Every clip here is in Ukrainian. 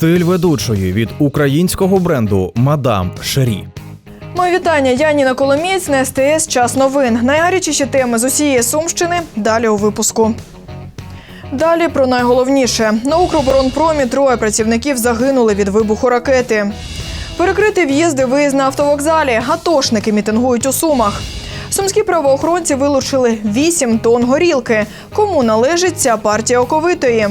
Стиль ведучої від українського бренду Мадам Шері. Моє вітання. Я Ніна Коломієць на СТС Час новин. Найгарячіші теми з усієї Сумщини. Далі у випуску. Далі про найголовніше. На Укроборонпромі троє працівників загинули від вибуху ракети. Перекрити в'їзди виїзд на автовокзалі. Атошники мітингують у Сумах. Сумські правоохоронці вилучили 8 тонн горілки. Кому належить ця партія оковитої?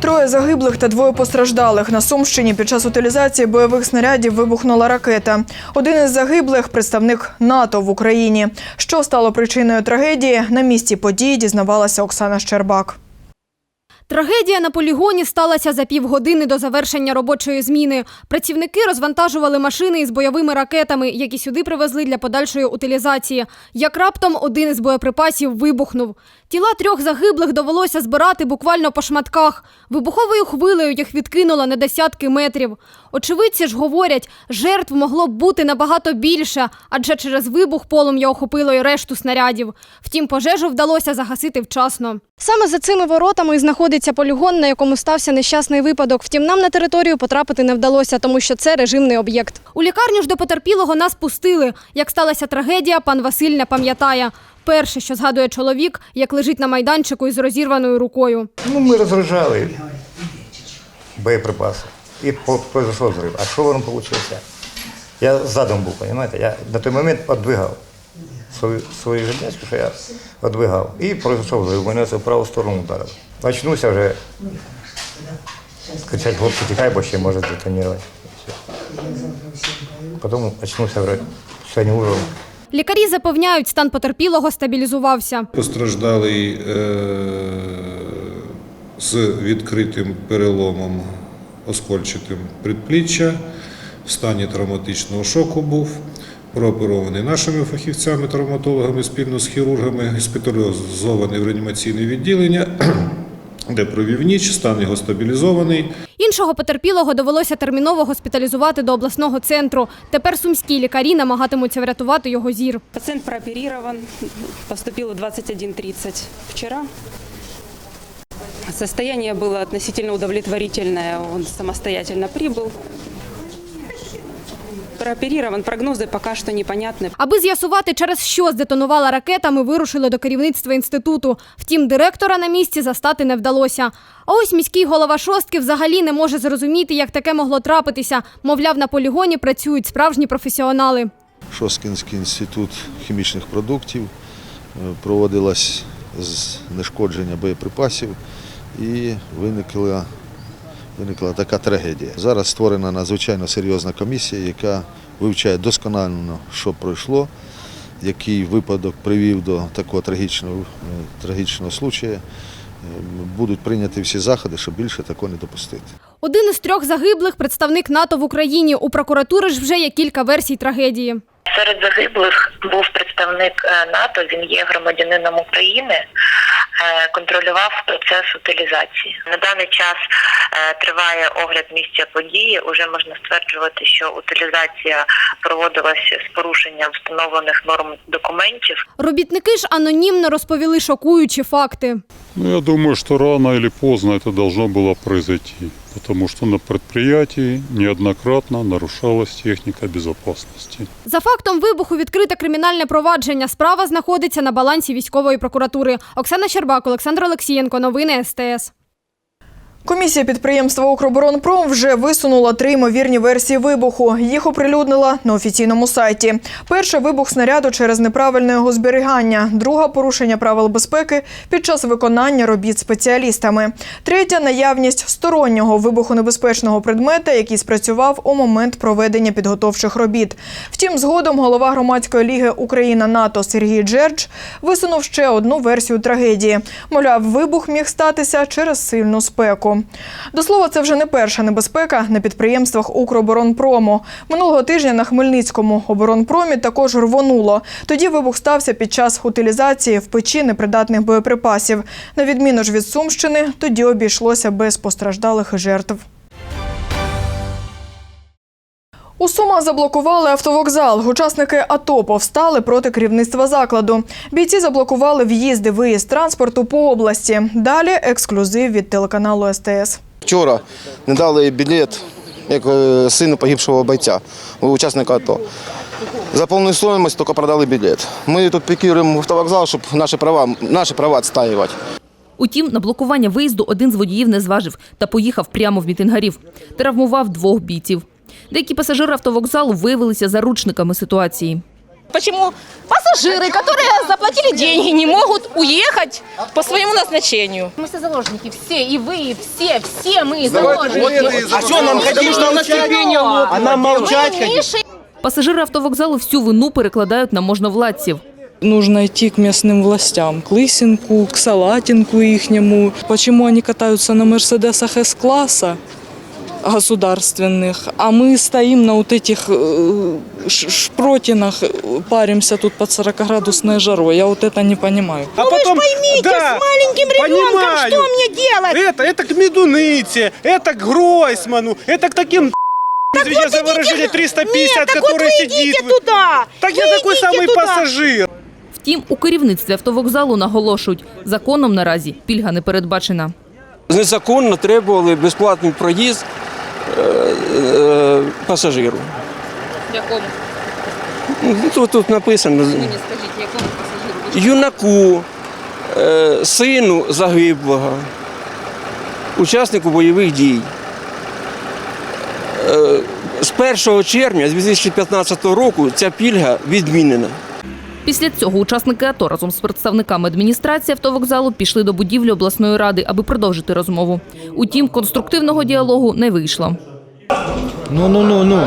Троє загиблих та двоє постраждалих на Сумщині під час утилізації бойових снарядів вибухнула ракета. Один із загиблих представник НАТО в Україні. Що стало причиною трагедії? На місці події дізнавалася Оксана Щербак. Трагедія на полігоні сталася за півгодини до завершення робочої зміни. Працівники розвантажували машини із бойовими ракетами, які сюди привезли для подальшої утилізації. Як раптом один із боєприпасів вибухнув. Тіла трьох загиблих довелося збирати буквально по шматках. Вибуховою хвилею їх відкинуло на десятки метрів. Очевидці ж говорять, жертв могло б бути набагато більше, адже через вибух полум'я охопило й решту снарядів. Втім, пожежу вдалося загасити вчасно. Саме за цими воротами і знаходиться полігон, на якому стався нещасний випадок. Втім, нам на територію потрапити не вдалося, тому що це режимний об'єкт. У лікарню ж до потерпілого нас пустили. Як сталася трагедія, пан Василь не пам'ятає. Перше, що згадує чоловік, як лежить на майданчику із розірваною рукою. Ну, ми розгружали боєприпаси. І произошов взрыв. А що воно вийшло? Я задом був, розумієте? Я на той момент віддвигав свою, свою железку, що я віддвигав. І произошов взрыв. Мене це в праву сторону ударило. Очнувся вже. Кричать, хлопці, тікай, бо ще може детонувати. Потім очнувся сьогодні утром. Лікарі запевняють, стан потерпілого стабілізувався. Постраждалий е, з відкритим переломом оскольчатим предпліччя, в стані травматичного шоку був, прооперований нашими фахівцями, травматологами спільно з хірургами, госпіталізований в реанімаційне відділення, де провів ніч, стан його стабілізований. Іншого потерпілого довелося терміново госпіталізувати до обласного центру. Тепер сумські лікарі намагатимуться врятувати його зір. Пациент прооперирован, поступило в 21.30 вчора. Состояние было относительно удовлетворительное, он самостоятельно прибыл. Прооперирован, прогнозы пока что непонятны. Аби з'ясувати, через що здетонувала ракета, ми вирушили до керівництва інституту. Втім, директора на місці застати не вдалося. А ось міський голова шостки взагалі не може зрозуміти, як таке могло трапитися. Мовляв, на полігоні працюють справжні професіонали. Шосткінський інститут хімічних продуктів е, проводилось знешкодження боєприпасів і виникла, виникла така трагедія. Зараз створена надзвичайно серйозна комісія, яка вивчає досконально, що пройшло, який випадок привів до такого трагічного, е, трагічного случаю. Е, Будуть прийняті всі заходи, щоб більше такого не допустити. Один із трьох загиблих представник НАТО в Україні. У прокуратури ж вже є кілька версій трагедії. Серед загиблих був представник е, НАТО. Він є громадянином України. е, Контролював процес утилізації. На даний час е, триває огляд місця події. Уже можна стверджувати, що утилізація проводилася з порушенням встановлених норм документів. Робітники ж анонімно розповіли шокуючі факти. Ну, я думаю, что рано или поздно это должно было произойти, потому что на предприятии неоднократно нарушалась техника безопасности. За фактом вибуху відкрите кримінальне провадження. Справа знаходиться на балансі військової прокуратури. Оксана Щербак, Олександр Олексієнко. Новини СТС. Комісія підприємства Укроборонпром вже висунула три ймовірні версії вибуху. Їх оприлюднила на офіційному сайті. Перша вибух снаряду через неправильне його зберігання. Друга порушення правил безпеки під час виконання робіт спеціалістами. Третя наявність стороннього вибухонебезпечного предмета, який спрацював у момент проведення підготовчих робіт. Втім, згодом голова громадської ліги Україна НАТО Сергій Джердж висунув ще одну версію трагедії. Мовляв, вибух міг статися через сильну спеку. До слова, це вже не перша небезпека на підприємствах Укроборонпрому. Минулого тижня на Хмельницькому оборонпромі також рвонуло. Тоді вибух стався під час утилізації в печі непридатних боєприпасів. На відміну ж від Сумщини, тоді обійшлося без постраждалих жертв. У Сумах заблокували автовокзал. Учасники АТО повстали проти керівництва закладу. Бійці заблокували в'їзди, виїзд транспорту по області. Далі ексклюзив від телеканалу СТС. Вчора не дали білет як е, сину погибшого бойця, учасника АТО. За повну стоїмость тільки продали білет. Ми тут пікіруємо автовокзал, щоб наші права, наші права відстоювати. Утім, на блокування виїзду один з водіїв не зважив та поїхав прямо в мітингарів. Травмував двох бійців. Деякі пасажири автовокзалу виявилися заручниками ситуації. Почему пассажиры, которые заплатили деньги, не могут уехать по своему назначению? Мы все заложники, все, и вы, и все, все мы заложники. А що нам хотіли, що у нас терпіння? А нам мовчать хотіли? Пасажири автовокзалу всю вину перекладають на можновладців. Нужно идти к местным властям, к Лысенку, к Салатинку ихнему. Почему они катаются на Мерседесах С-класса государственных, а мы стоим на вот этих э, ш- шпротинах, э, паримся тут под 40-градусной жарой. Я вот это не понимаю. А потом, поймите, да, с маленьким ребенком что мне делать? Это, это к Медунице, это к Гройсману, это к таким извините за выражение 350, который сидит. туда. Так я такой самый пассажир. Втім, у керівництві автовокзалу наголошують, законом наразі пільга не передбачена. Незаконно требували безплатний проїзд е, е, пасажиру. Якому? Ну, Тут, тут написано. скажіть, якому пасажиру? Юнаку, е, сину загиблого, учаснику бойових дій. Е, З 1 червня 2015 року ця пільга відмінена. Після цього учасники АТО разом з представниками адміністрації автовокзалу пішли до будівлі обласної ради, аби продовжити розмову. Утім, конструктивного діалогу не вийшло. Ну, ну, ну, ну.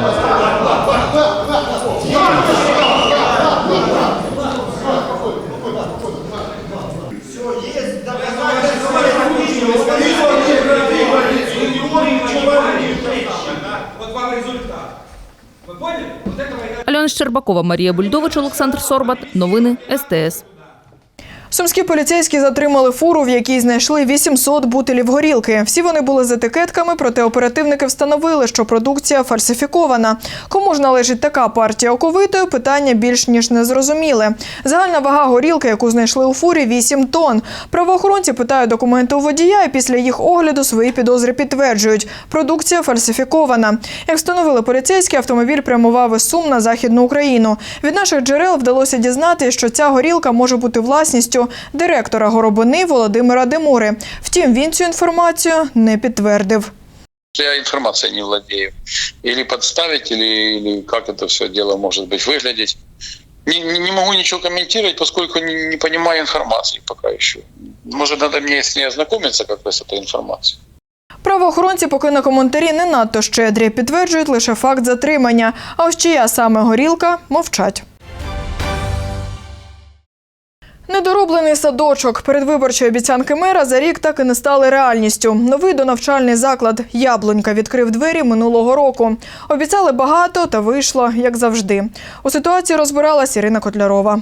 Альона Щербакова, Марія Бульдович, Олександр Сорбат. Новини СТС. Сумські поліцейські затримали фуру, в якій знайшли 800 бутилів горілки. Всі вони були з етикетками, проте оперативники встановили, що продукція фальсифікована. Кому ж належить така партія оковитої, питання більш ніж незрозуміле. Загальна вага горілки, яку знайшли у фурі, 8 тонн. Правоохоронці питають документи у водія, і після їх огляду свої підозри підтверджують. Продукція фальсифікована. Як встановили поліцейські, автомобіль прямував із Сум на західну Україну. Від наших джерел вдалося дізнати, що ця горілка може бути власністю директора Горобини Володимира Демури. Втім, він цю інформацію не підтвердив. Я информацией не владею. Или подставить, или, или как это все дело может быть выглядеть. Не, не- не могу ничего комментировать, поскольку не, не понимаю информации пока еще. Может, надо мне с ней ознакомиться как-то с этой информацией. Правоохоронці поки на коментарі не надто щедрі, підтверджують лише факт затримання. А ось чия саме горілка мовчать. Недороблений садочок. Передвиборчі обіцянки мера за рік так і не стали реальністю. Новий донавчальний заклад Яблунька відкрив двері минулого року. Обіцяли багато, та вийшло як завжди. У ситуації розбиралась Ірина Котлярова.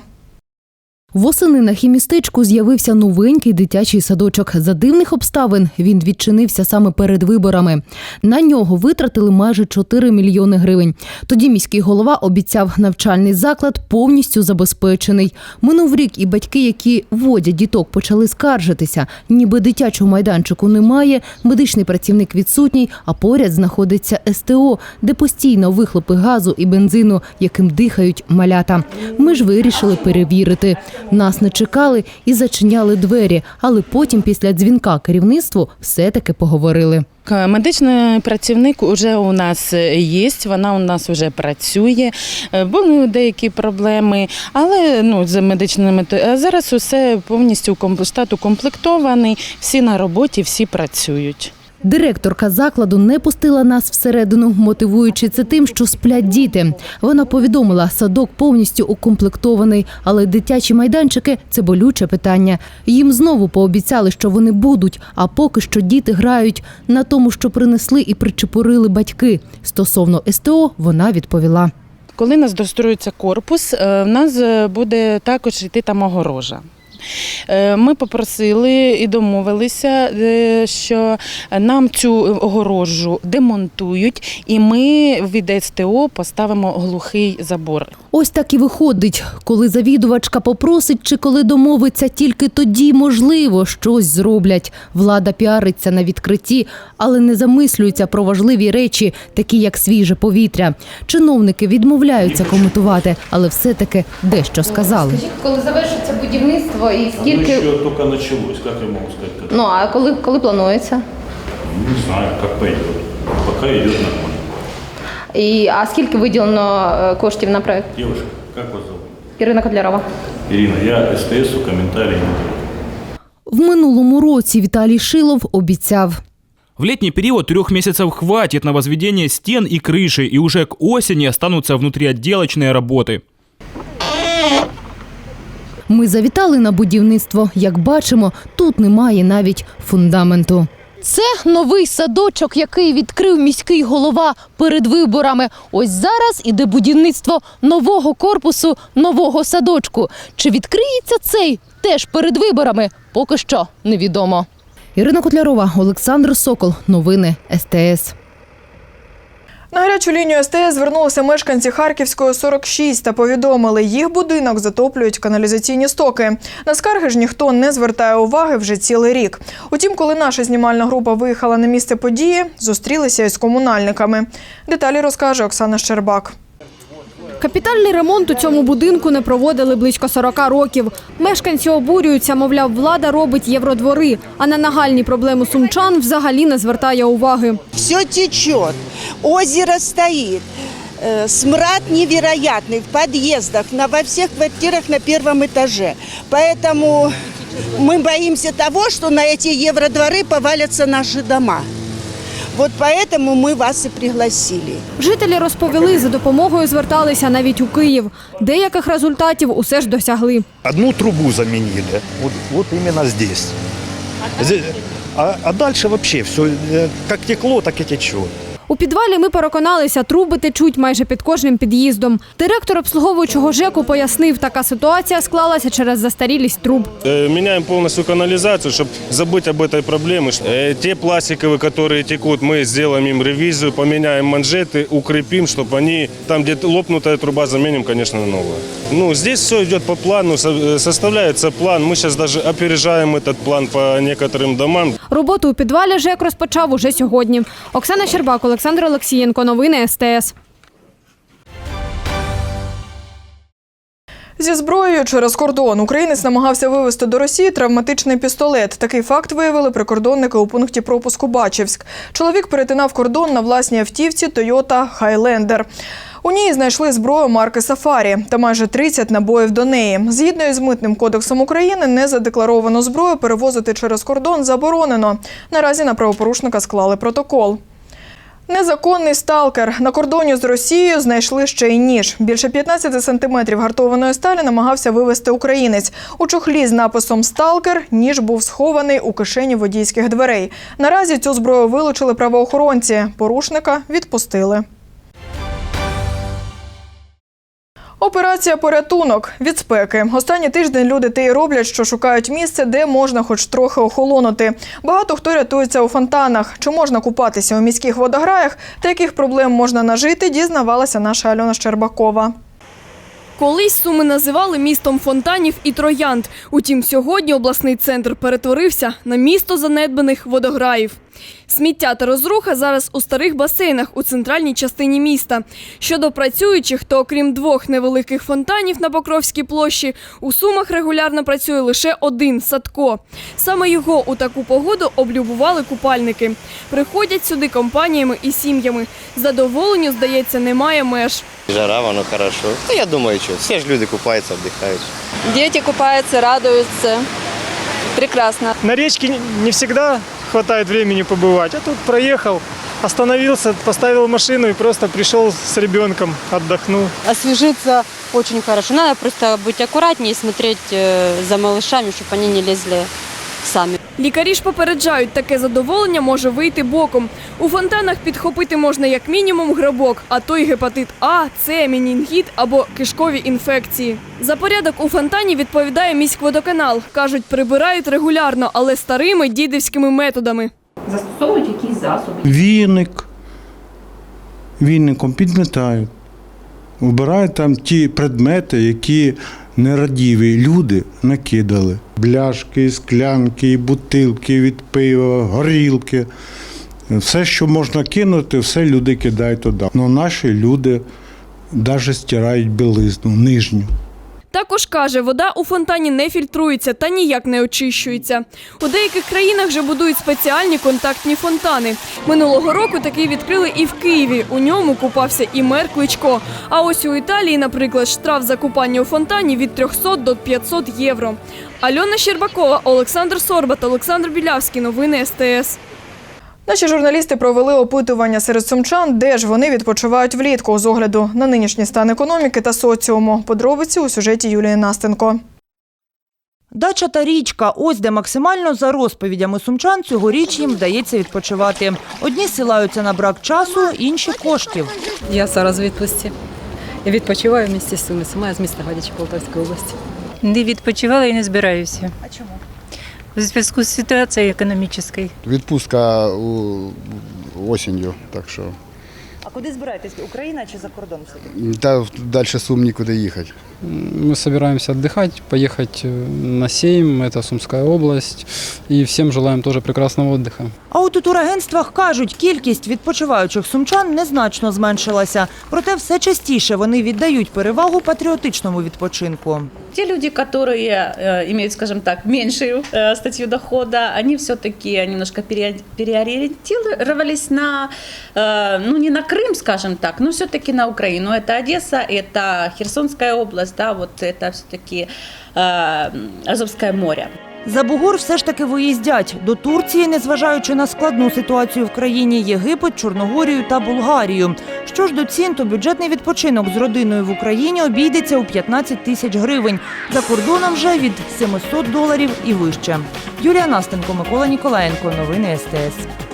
Восени на хімістечку з'явився новенький дитячий садочок. За дивних обставин він відчинився саме перед виборами. На нього витратили майже 4 мільйони гривень. Тоді міський голова обіцяв навчальний заклад повністю забезпечений. Минув рік, і батьки, які водять діток, почали скаржитися. Ніби дитячого майданчику немає, медичний працівник відсутній, а поряд знаходиться СТО, де постійно вихлопи газу і бензину, яким дихають малята. Ми ж вирішили перевірити. Нас не чекали і зачиняли двері, але потім, після дзвінка керівництву, все-таки поговорили. Медичний працівник вже у нас є, вона у нас вже працює. Е, Були деякі проблеми, але ну, з медичними а зараз усе повністю штат укомплектований, всі на роботі, всі працюють. Директорка закладу не пустила нас всередину, мотивуючи це тим, що сплять діти. Вона повідомила, садок повністю укомплектований, але дитячі майданчики це болюче питання. Їм знову пообіцяли, що вони будуть, а поки що діти грають на тому, що принесли і причепурили батьки. Стосовно СТО вона відповіла. Коли нас достроюється корпус, е, в нас е, буде також йти там огорожа. Е, Ми попросили і домовилися, е, що нам цю огорожу демонтують, і ми від СТО поставимо глухий забор. Ось так і виходить, коли завідувачка попросить чи коли домовиться, тільки тоді можливо щось зроблять. Влада піариться на відкритті, але не замислюється про важливі речі, такі як свіже повітря. Чиновники відмовляються коментувати, але все-таки дещо сказали. Коли завершиться будівництво і Оно еще только началось, как я могу сказать? Как? Ну а коли, коли планується? Не знаю, как пойдет. Пока идет нормально. І а скільки виділено е, коштів на проект? Девушка, как вас зовут? Ірина Котлярова. Ирина, я СТСу комментарий не даю. В минулому році Віталій Шилов обіцяв. В летний период трех месяцев хватит на возведение стен и крыши, и уже к осени останутся внутриотделочные работы. Ми завітали на будівництво. Як бачимо, тут немає навіть фундаменту. Це новий садочок, який відкрив міський голова перед виборами. Ось зараз іде будівництво нового корпусу, нового садочку. Чи відкриється цей теж перед виборами? Поки що невідомо. Ірина Котлярова, Олександр Сокол. Новини СТС. На гарячу лінію СТС звернулися мешканці Харківської 46 та повідомили, їх будинок затоплюють каналізаційні стоки. На скарги ж ніхто не звертає уваги вже цілий рік. Утім, коли наша знімальна група виїхала на місце події, зустрілися із комунальниками. Деталі розкаже Оксана Щербак. Капітальний ремонт у цьому будинку не проводили близько 40 років. Мешканці обурюються, мовляв, влада робить євродвори, а на нагальні проблеми сумчан взагалі не звертає уваги. Все течет, озеро стоит, э, смрад невероятный в подъездах, на, во всех квартирах на первом этаже. Поэтому мы боимся того, что на эти евродворы повалятся наши дома. Вот поэтому ми вас і пригласили. Жителі розповіли, за допомогою зверталися навіть у Київ. Деяких результатів усе ж досягли. Одну трубу замінили, от, от іменно здесь. А, а далі взагалі все, як текло, так і течет. У підвалі ми переконалися, труби течуть майже під кожним під'їздом. Директор обслуговуючого ЖЕКу пояснив, така ситуація склалася через застарілість труб. Э, Меняем полностью канализацию, чтобы забыть об этой проблеме. Э, Те пластиковые, которые текут, мы сделаем им ревизию, поменяем манжеты, укрепим, чтобы они, там где лопнутая труба, заменим, конечно, на новую. Ну, здесь все идет по плану, со- э, составляется план. Мы сейчас даже опережаем этот план по некоторым домам. Роботу у підвалі ЖЕК розпочав уже сьогодні. Оксана Щербак, Олександр Олексієнко. Новини СТС. Зі зброєю через кордон українець намагався вивезти до Росії травматичний пістолет. Такий факт виявили прикордонники у пункті пропуску Бачівськ. Чоловік перетинав кордон на власній автівці Toyota Highlander. У ній знайшли зброю марки Сафарі та майже 30 набоїв до неї. Згідно із митним кодексом України, незадекларовану зброю перевозити через кордон заборонено. Наразі на правопорушника склали протокол. Незаконний сталкер. На кордоні з Росією знайшли ще й ніж. Більше 15 сантиметрів гартованої сталі намагався вивезти українець. У чохлі з написом Сталкер ніж був схований у кишені водійських дверей. Наразі цю зброю вилучили правоохоронці. Порушника відпустили. Операція порятунок від спеки. Останній тиждень люди те й роблять, що шукають місце, де можна хоч трохи охолонути. Багато хто рятується у фонтанах. Чи можна купатися у міських водограях та яких проблем можна нажити, дізнавалася наша Альона Щербакова. Колись Суми називали містом фонтанів і троянд. Утім, сьогодні обласний центр перетворився на місто занедбаних водограїв. Сміття та розруха зараз у старих басейнах у центральній частині міста. Щодо працюючих, то окрім двох невеликих фонтанів на Покровській площі, у Сумах регулярно працює лише один садко. Саме його у таку погоду облюбували купальники. Приходять сюди компаніями і сім'ями. Задоволенню, здається, немає меж. Жара, воно хорошо. Та я думаю, що всі ж люди купаються, віддихають. Дети купаются, радуются. Прекрасно. На речке не всегда хватает времени побывать, а тут проехал, остановился, поставил машину и просто пришел с ребенком, отдохнул. Освежиться очень хорошо. Надо просто быть аккуратнее и смотреть э, за малышами, чтобы они не лезли самі. Лікарі ж попереджають, таке задоволення може вийти боком. У фонтанах підхопити можна як мінімум грибок, а то й гепатит А, С, мінінгіт або кишкові інфекції. За порядок у фонтані відповідає міськводоканал. Кажуть, прибирають регулярно, але старими дідівськими методами. Застосовують якісь засоби. Віник. Віником підметають. Вбирають там ті предмети, які нерадіві люди накидали. Бляшки, склянки, бутилки від пива, горілки. Все, що можна кинути, все люди кидають туди. Ну наші люди навіть стирають білизну, нижню. Також каже, вода у фонтані не фільтрується та ніяк не очищується. У деяких країнах вже будують спеціальні контактні фонтани. Минулого року такий відкрили і в Києві. У ньому купався і мер Кличко. А ось у Італії, наприклад, штраф за купання у фонтані від 300 до 500 євро. Альона Щербакова, Олександр Сорбат, Олександр Білявський. Новини СТС. Наші журналісти провели опитування серед сумчан, де ж вони відпочивають влітку з огляду на нинішній стан економіки та соціуму. Подробиці у сюжеті Юлії Настенко. Дача та річка – ось де максимально за розповідями сумчан цьогоріч їм вдається відпочивати. Одні силаються на брак часу, інші – коштів. Я зараз в відпустці. Я відпочиваю в місті Суми. Сама я з міста Гадячі Полтавської області. Не відпочивала і не збираюся. А чому? У зв'язку з ситуацією економічною. Відпустка у, осінню, так що. А куди збираєтесь? Україна чи за кордон все-таки? Та далі сум нікуди їхати. Мы собираемся отдыхать, поехать э, на Сейм, это Сумская область, и всем желаем тоже прекрасного отдыха. А от у турагентствах кажуть, кількість відпочиваючих сумчан незначно зменшилася. Проте все частіше вони віддають перевагу патріотичному відпочинку. Те люди, которые э, имеют, скажем так, меньшую э, статью дохода, они все-таки немножко пере- переориентировались на, э, ну не на Крым, скажем так, но все-таки на Украину. Это Одесса, это Херсонская область, да, вот это все-таки э, Азовское море. За Бугор все ж таки виїздять до Турції, незважаючи на складну ситуацію в країні Єгипет, Чорногорію та Болгарію. Що ж до цін, то бюджетний відпочинок з родиною в Україні обійдеться у 15 тисяч гривень. За кордоном вже від 700 доларів і вище. Юлія Настенко, Микола Ніколаєнко. Новини СТС.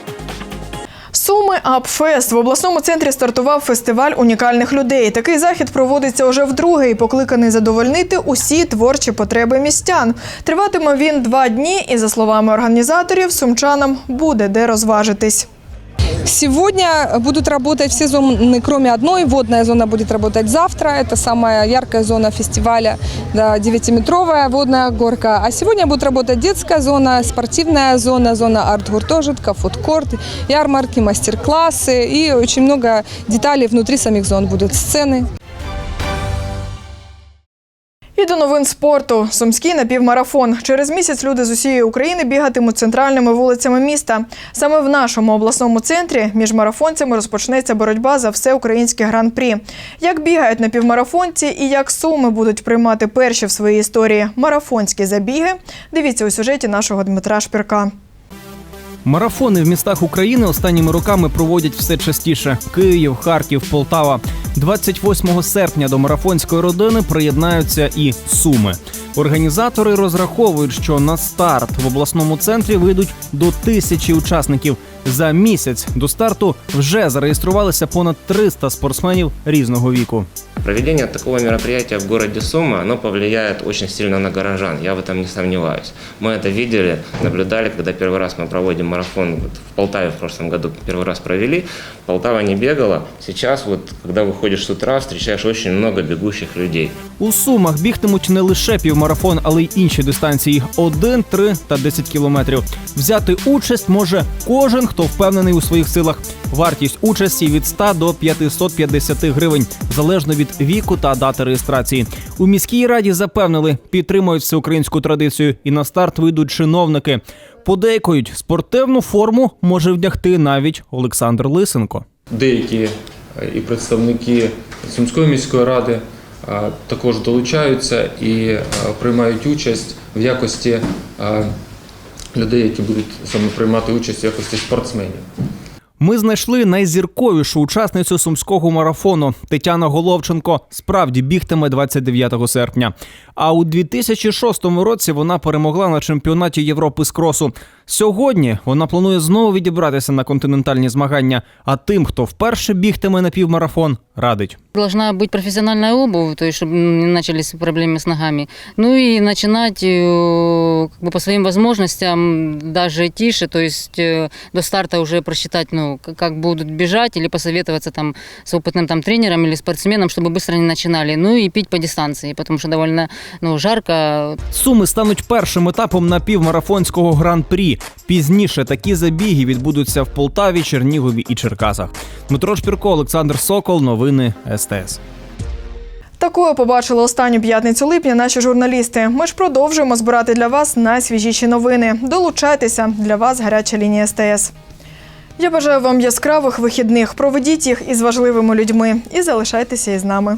Суми Апфест в обласному центрі стартував фестиваль унікальних людей. Такий захід проводиться уже вдруге і покликаний задовольнити усі творчі потреби містян. Триватиме він два дні, і за словами організаторів, сумчанам буде де розважитись. Сегодня будут работать все зоны, кроме одной. Водная зона будет работать завтра. Это самая яркая зона фестиваля, да, 9-метровая водная горка. А сегодня будет работать детская зона, спортивная зона, зона арт-гуртожитка, фудкорт, ярмарки, мастер-классы и очень много деталей внутри самих зон. Будут сцены. І до новин спорту. Сумський напівмарафон. Через місяць люди з усієї України бігатимуть центральними вулицями міста. Саме в нашому обласному центрі між марафонцями розпочнеться боротьба за всеукраїнське гран-прі. Як бігають напівмарафонці і як суми будуть приймати перші в своїй історії марафонські забіги, дивіться у сюжеті нашого Дмитра Шпірка. Марафони в містах України останніми роками проводять все частіше: Київ, Харків, Полтава. 28 серпня до марафонської родини приєднаються і Суми. Організатори розраховують, що на старт в обласному центрі вийдуть до тисячі учасників. За місяць до старту вже зареєструвалися понад 300 спортсменів різного віку. Проведение такого мероприятия в городе Сума, оно повлияет очень сильно на горожан, я в этом не сомневаюсь. Мы это видели, наблюдали, когда первый раз мы проводим марафон вот в Полтаве в прошлом году, первый раз провели, Полтава не бегала, сейчас вот, когда выходишь с утра, встречаешь очень много бегущих людей. У Сумах бігтимуть не лише півмарафон, але й інші дистанції 1, 3 та 10 кілометрів. Взяти участь може кожен, хто впевнений у своїх силах. Вартість участі від 100 до 550 гривень, залежно від віку та дати реєстрації. У міській раді запевнили, підтримують всеукраїнську традицію і на старт вийдуть чиновники. Подейкують, спортивну форму може вдягти навіть Олександр Лисенко. Деякі е, і представники Сумської міської ради е, також долучаються і е, приймають участь в якості людей, які будуть саме приймати участь в якості спортсменів. Ми знайшли найзірковішу учасницю сумського марафону Тетяна Головченко. Справді бігтиме 29 серпня. А у 2006 році вона перемогла на чемпіонаті Європи з кросу. Сьогодні вона планує знову відібратися на континентальні змагання. А тим, хто вперше бігтиме на півмарафон, радить. Должна быть профессиональная обувь, то есть чтобы не начались проблемы с ногами. Ну и начинать э, как бы по своим возможностям даже тише, то есть э, до старта уже просчитать, ну, к- как будут бежать или посоветоваться там с опытным там тренером или спортсменом, чтобы быстро не начинали. Ну и пить по дистанции, потому что довольно ну, жарко, Суми стануть першим етапом напівмарафонського гран-прі. Пізніше такі забіги відбудуться в Полтаві, Чернігові і Черкасах. Дмитро Шпірко, Олександр Сокол. Новини СТС. Такою побачили останню п'ятницю липня наші журналісти. Ми ж продовжуємо збирати для вас найсвіжіші новини. Долучайтеся для вас гаряча лінія СТС. Я бажаю вам яскравих вихідних. Проведіть їх із важливими людьми і залишайтеся із нами.